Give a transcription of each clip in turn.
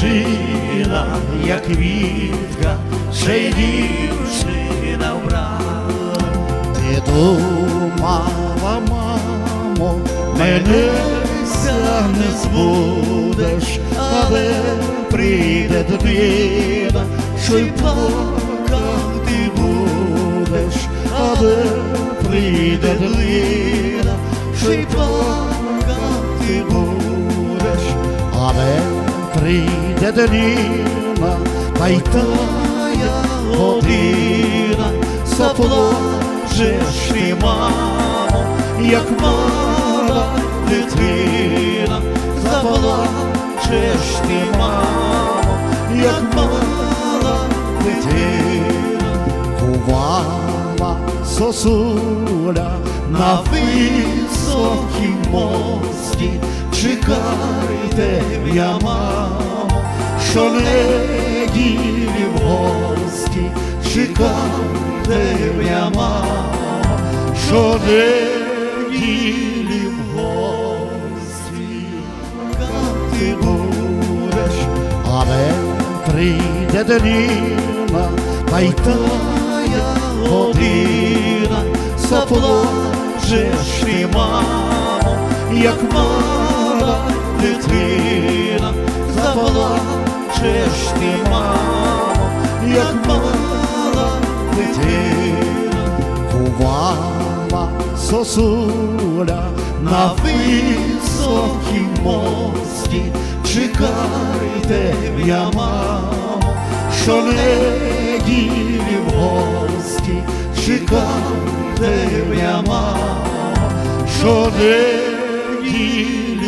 Дівчина, як квітка, ще й дівчина врана. Ти думала, мамо, мене не збудеш, але прийде дитина, що й плакати будеш, але прийде дитина, що й плакати будеш, але прийде дитина, та й тая година, заплачеш ти, мамо, як мала дитина, заплачеш ти, мамо, як мала дитина, кувала сосуля на високім мості, чекайте, я мамо, що неділі в гості, чекайте, я мамо, що неділі в гості, ти будеш, але прийде днина, та й тая година, заплачеш ти, мамо, як мала дитина, заплачеш ти, мамо, як мала дитина, кувала сосуля на високім мості, чекайте, я мамо, що неділі в гості, чекайте, я мамо, що неділі в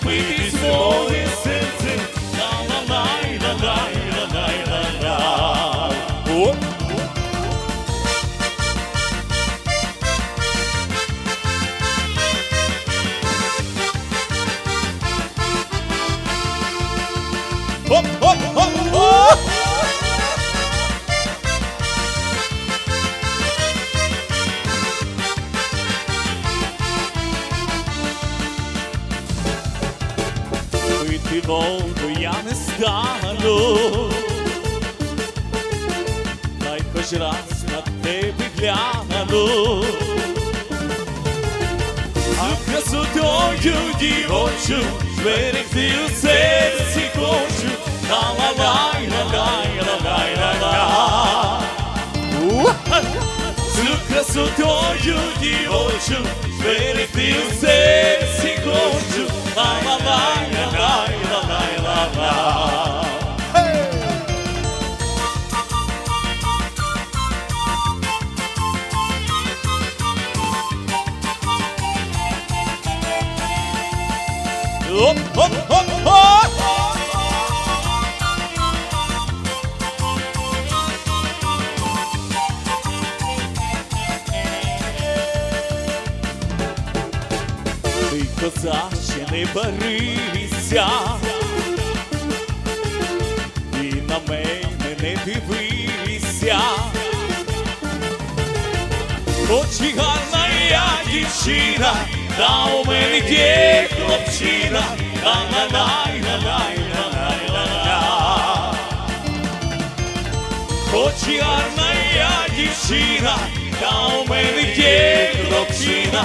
up with this morning. you, waiting for you, say that you. La la la la la la la la. Look at so you, the ocean, waiting for you. Барися, і на мене не дивися, хоч і гарна я дівчина, та у мене є хлопчина, ла-ла-лай-ла-лай-ла-лай-ла-ла. Хоч і гарна я дівчина, та у мене є хлопчина,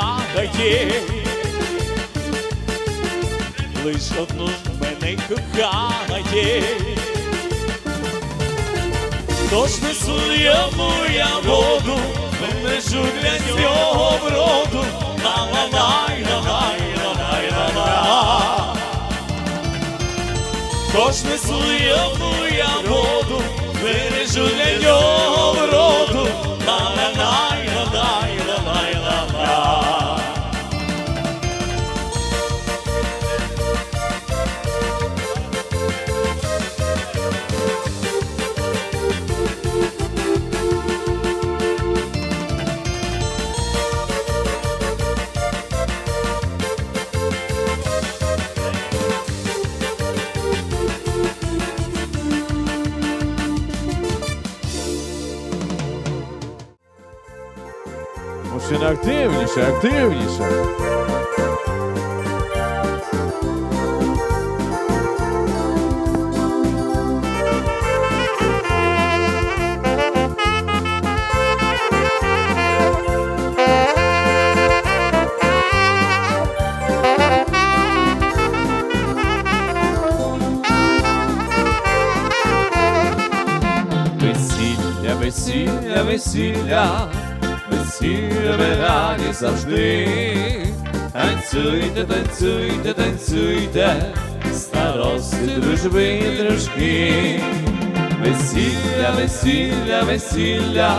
хагає, лиш одну мене кохає. Тож несу йому я воду, венежу для нього броду, ла-ла-лай, ла-лай, ла-лай, ла-ла. Тож несу йому я воду, бережу для нього вроду, ла-ла-лай, ла-лай, ла-лай, активніше, активніше. Весілля, весілля, весілля, ми раді завжди. Танцюйте, танцюйте, танцюйте, старости, дружби і дружки. Весілля, весілля, весілля,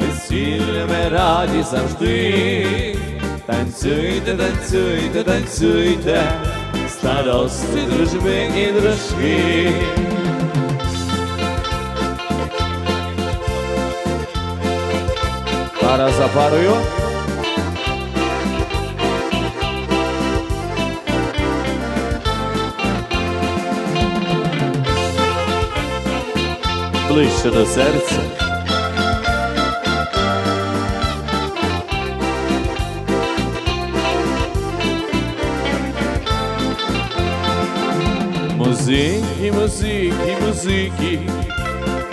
весілля ми раді завжди. Танцюйте, танцюйте, танцюйте, старости, дружби і дружки. Пара за парою. Ближче до серця. Музики, музики, музики,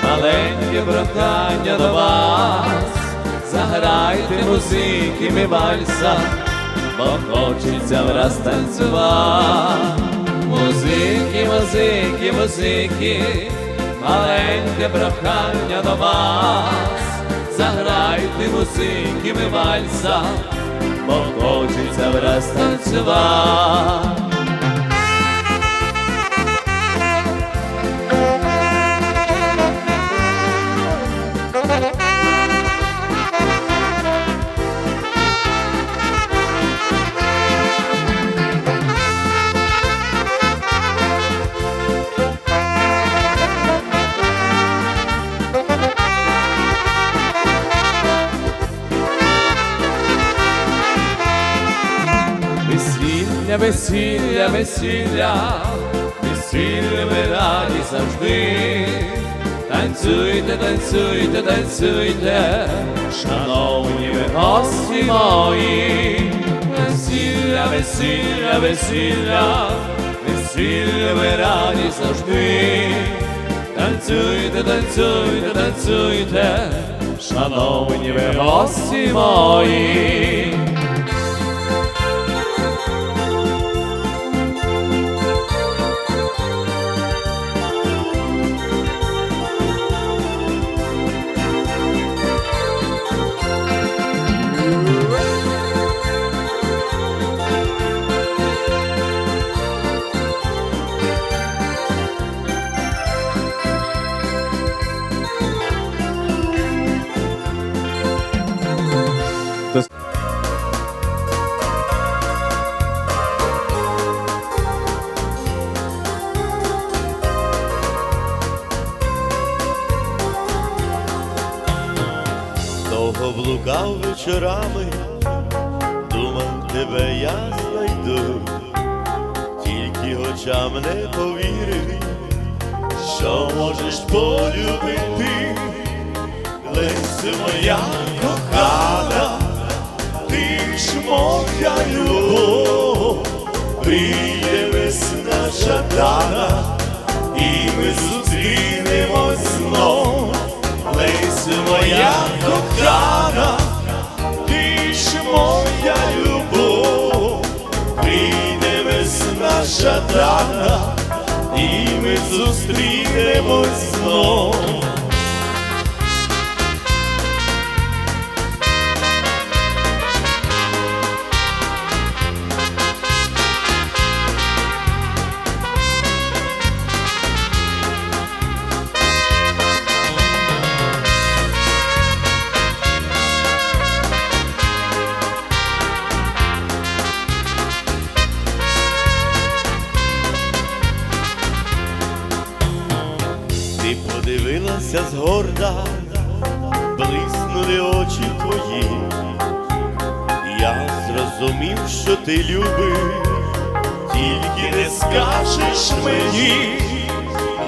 маленьке прохання до вас. Заграйте музики, ми вальса, бо хочеться враз танцювати. Музики, музики, музики, маленьке прохання до вас. Заграйте музики, ми вальса, бо хочеться враз танцювати. Весілля, весілля, весілля, весілля ми раді завжди. Танцюйте, танцюйте, танцюйте, шановні ви гості мої. Весілля, весілля, весілля, весілля ми раді завжди. Танцюйте, танцюйте, танцюйте, шановні ви гості мої. Вечорами, думав, тебе я знайду, тільки очам не повірив, що можеш полюбити, Леся моя кохана, ти ж моя любов, прийде весна жадана, і ми зустрінемось знов. Леся моя кохана, моя любов, прийде весна жадана, і ми зустрінемось знов. Ти любиш, тільки не скажеш мені,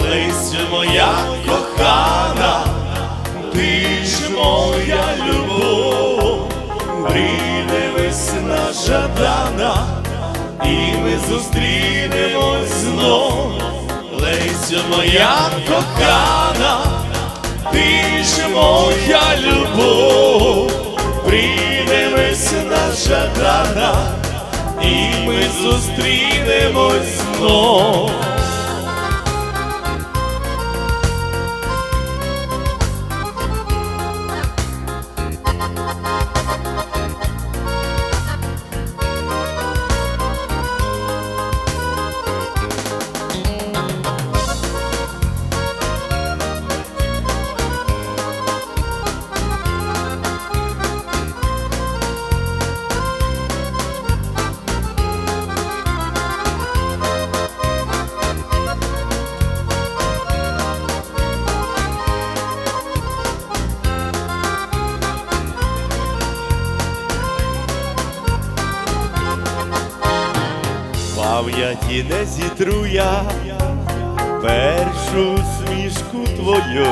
Леся моя кохана, ти ж моя любов, прийде весна жадана, і ми зустрінемось знов. Леся моя кохана, ти ж моя любов, прийде весна жадана, і ми зустрінемось знов. Пам'яті не зітру я першу смішку твою,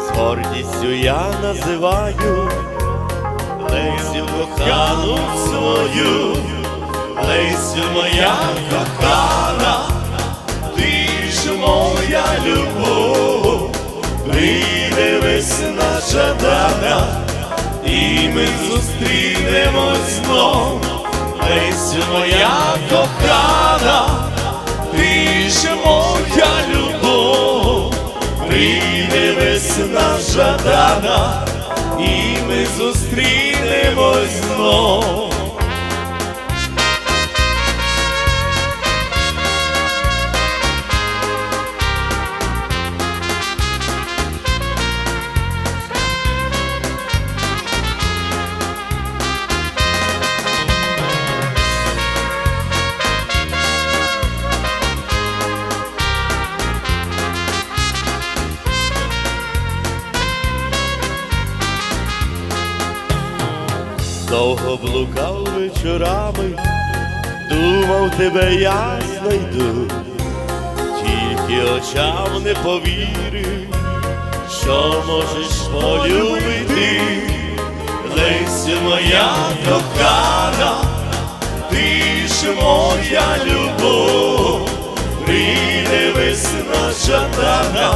з гордістю я називаю Лесю кохану свою, Лесю моя кохана, ти ж моя любов, прийде весна жадана, і ми зустрінемось знов. Лесю моя ти моя любов, прийде весна жадана, і ми зустрінемось знов. Довго блукав вечорами, думав тебе я знайду, тільки очам не повірив, що можеш полюбити, Леся моя кохана, ти ж моя любов, прийде весна жадана,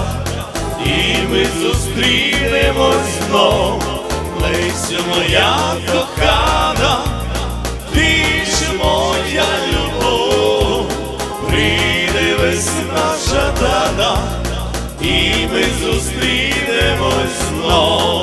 і ми зустрінемось знов. Леся моя кохана, жадана, і ми зустрінемось знов.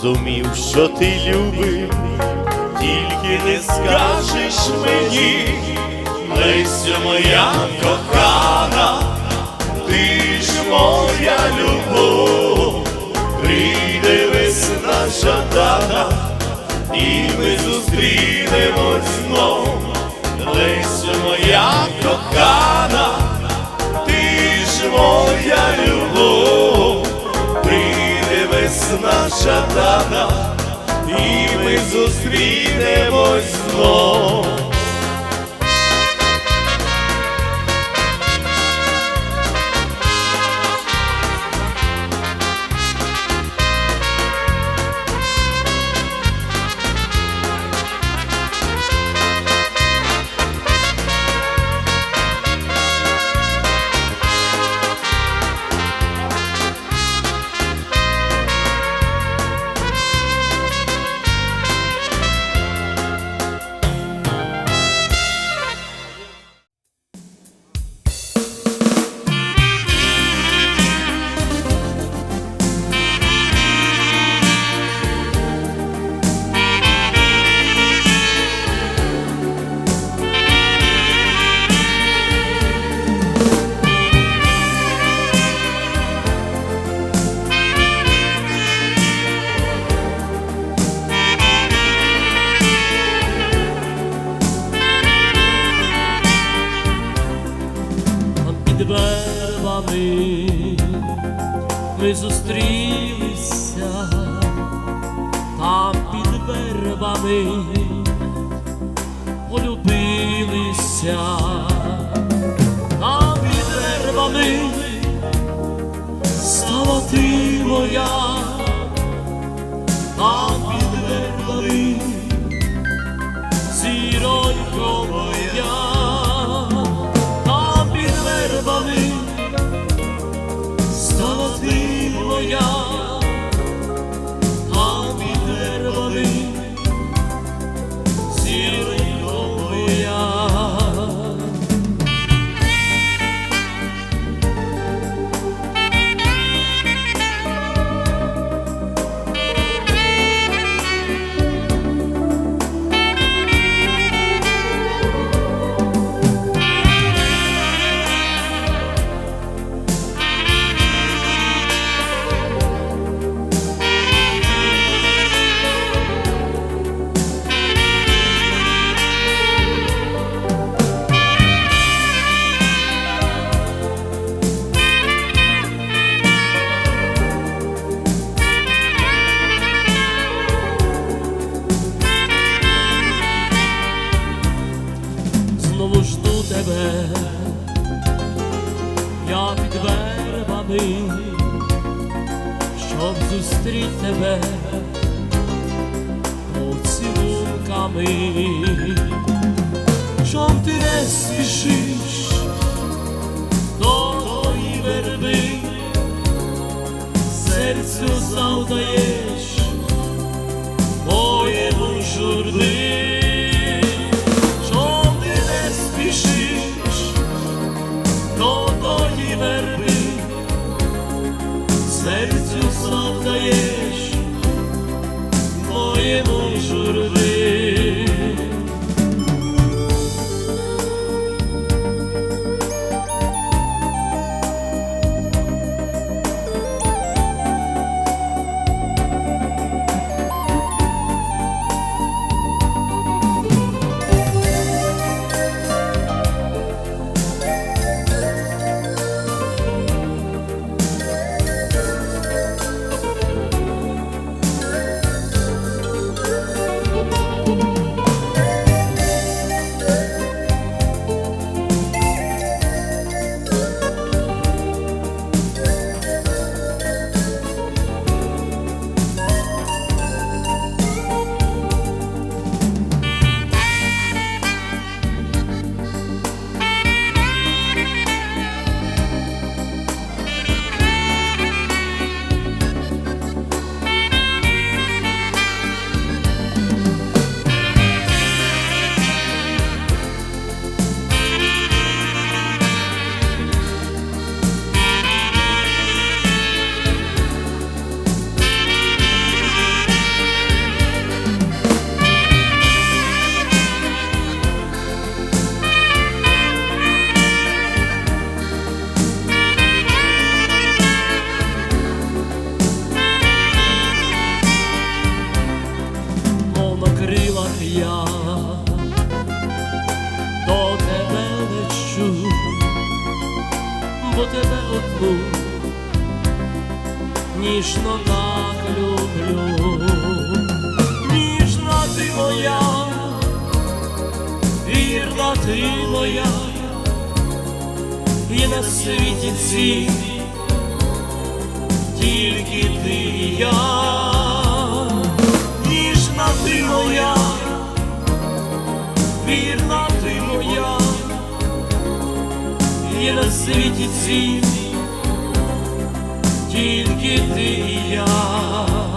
Зрозумів, що ти любив, тільки не скажеш мені, Леся моя кохана, ти ж моя любов, прийде весна жадана, і ми зустрінемось знов. Леся моя кохана, жадана, і ми зустрінемось знов. Тебе, я під вербами, щоб зустріти тебе поцілунками, щоб ти не спішиш до тої верби, серцю завдаєш моєму журби. Завдаєш світі цій тільки ти і я.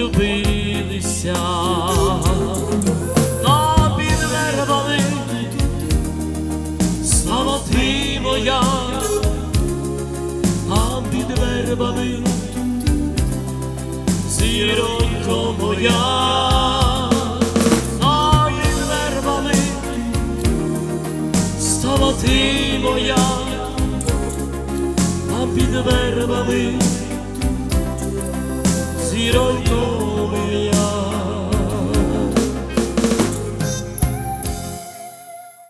Полюбилися, а під вербами стала ти моя, а під вербами зіронько моя. Ти моя, а під вербами